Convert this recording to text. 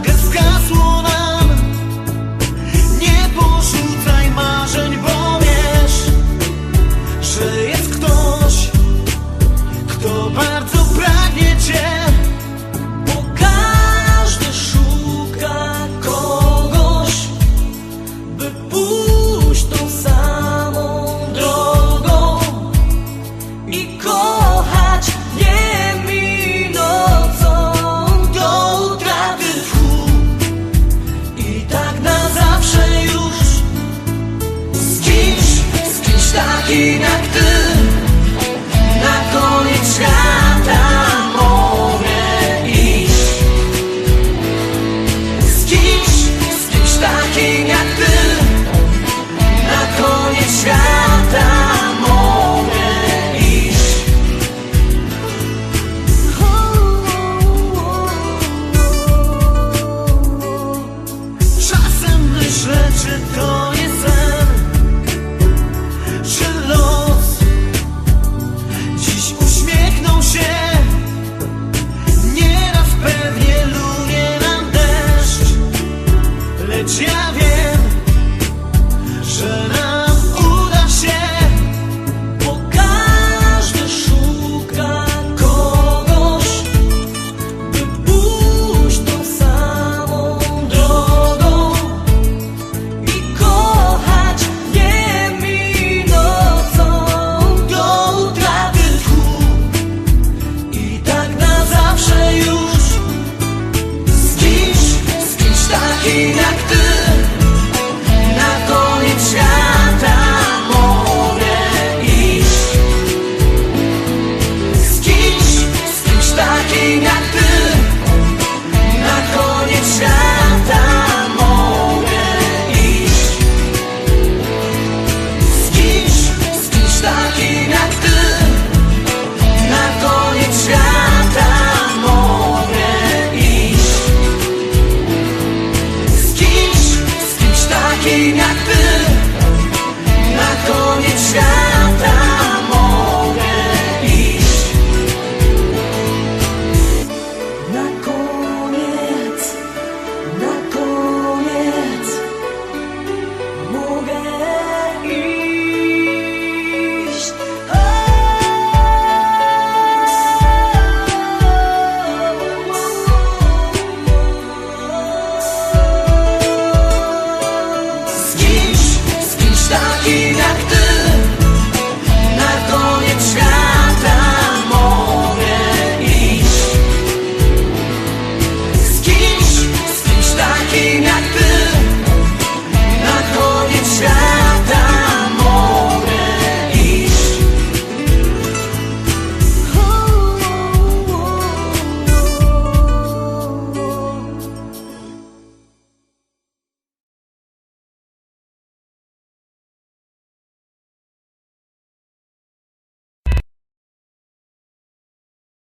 nagle Nie porzucaj marzeń, bo wiesz, że きなく back to